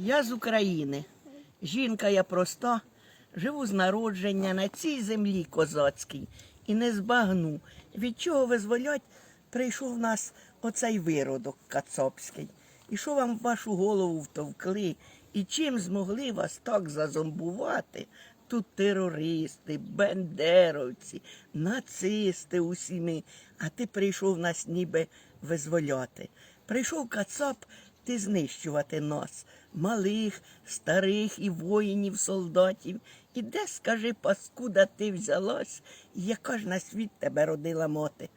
Я з України. Жінка я проста, живу з народження на цій землі козацькій і не збагну, від чого визволять прийшов в нас оцей виродок кацапський. І що вам в вашу голову втовкли, і чим змогли вас так зазомбувати? Тут терористи, бендеровці, нацисти усі ми, а ти прийшов нас ніби визволяти. Прийшов кацап ти знищувати нас, малих, старих і воїнів, солдатів. І де, скажи, паскуда, ти взялась, яка ж на світ тебе родила моти?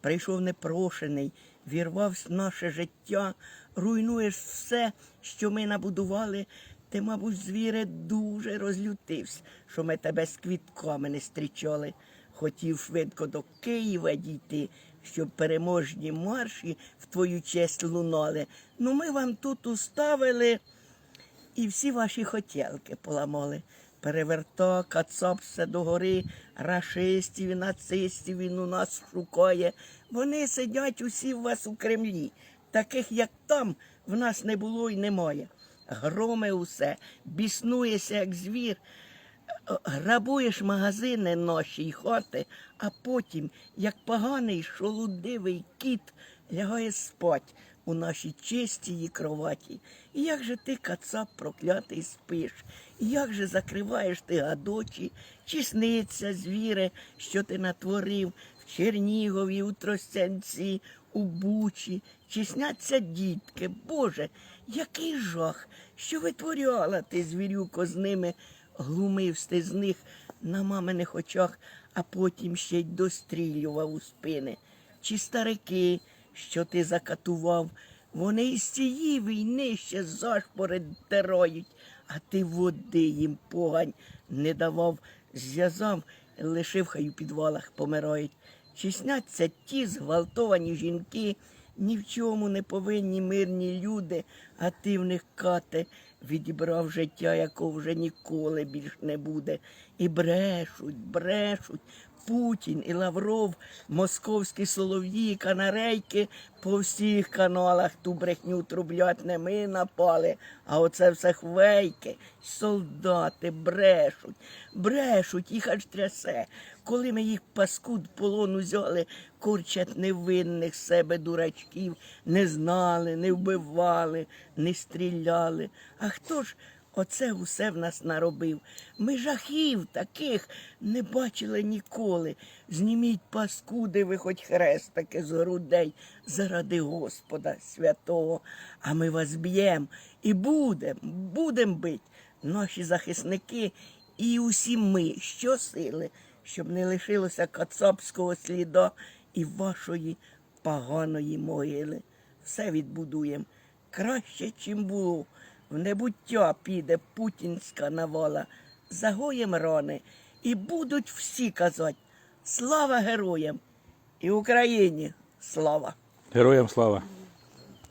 Прийшов непрошений, вірвався в наше життя, руйнуєш все, що ми набудували. Ти, мабуть, звіре, дуже розлютився, що ми тебе з квітками не зустрічали. Хотів швидко до Києва дійти, щоб переможні марші в твою честь лунали. Ну ми вам тут уставили і всі ваші хотілки поламали. Переверта, кацап все догори, рашистів і нацистів він у нас шукає. Вони сидять усі в вас у Кремлі. Таких, як там, в нас не було і немає. Громи усе, біснуєшся, як звір, грабуєш магазини наші й хати, а потім, як поганий шолудивий кіт, лягає спать у нашій чистій кроваті. І як же ти, кацап проклятий, спиш? І як же закриваєш ти гадочі, чи сниться звіре, що ти натворив в Чернігові, у Тростянці, у Бучі, чи сняться дітки? Боже, який жах, що витворяла ти, звірюко, з ними, глумився з них на маминих очах, а потім ще й дострілював у спини. Чи старики, що ти закатував, вони із цієї війни ще зашпори дерають, а ти води їм погань не давав, зв'язав, лишив хай у підвалах помирають. Чи сняться ті зґвалтовані жінки, ні в чому не повинні мирні люди, а ти в них кате відібрав життя, якого вже ніколи більш не буде. І брешуть, брешуть. Путін і Лавров, московські солов'ї, канарейки по всіх каналах ту брехню трублять, не ми напали, а оце все хвейки, солдати брешуть, брешуть, їх аж трясе. Коли ми їх паскуд полон узяли, курчать невинних себе дурачків, не знали, не вбивали, не стріляли. А хто ж Оце усе в нас наробив. Ми жахів таких не бачили ніколи. Зніміть паскуди, ви хоч хрестики з грудей заради Господа святого. А ми вас б'єм і будем, будем бить. Наші захисники і усі ми, що сили, щоб не лишилося кацапського сліда і вашої поганої могили. Все відбудуємо краще, чим було. В небуття піде путінська навала, загоєм рани, і будуть всі казати слава героям і Україні слава! Героям слава!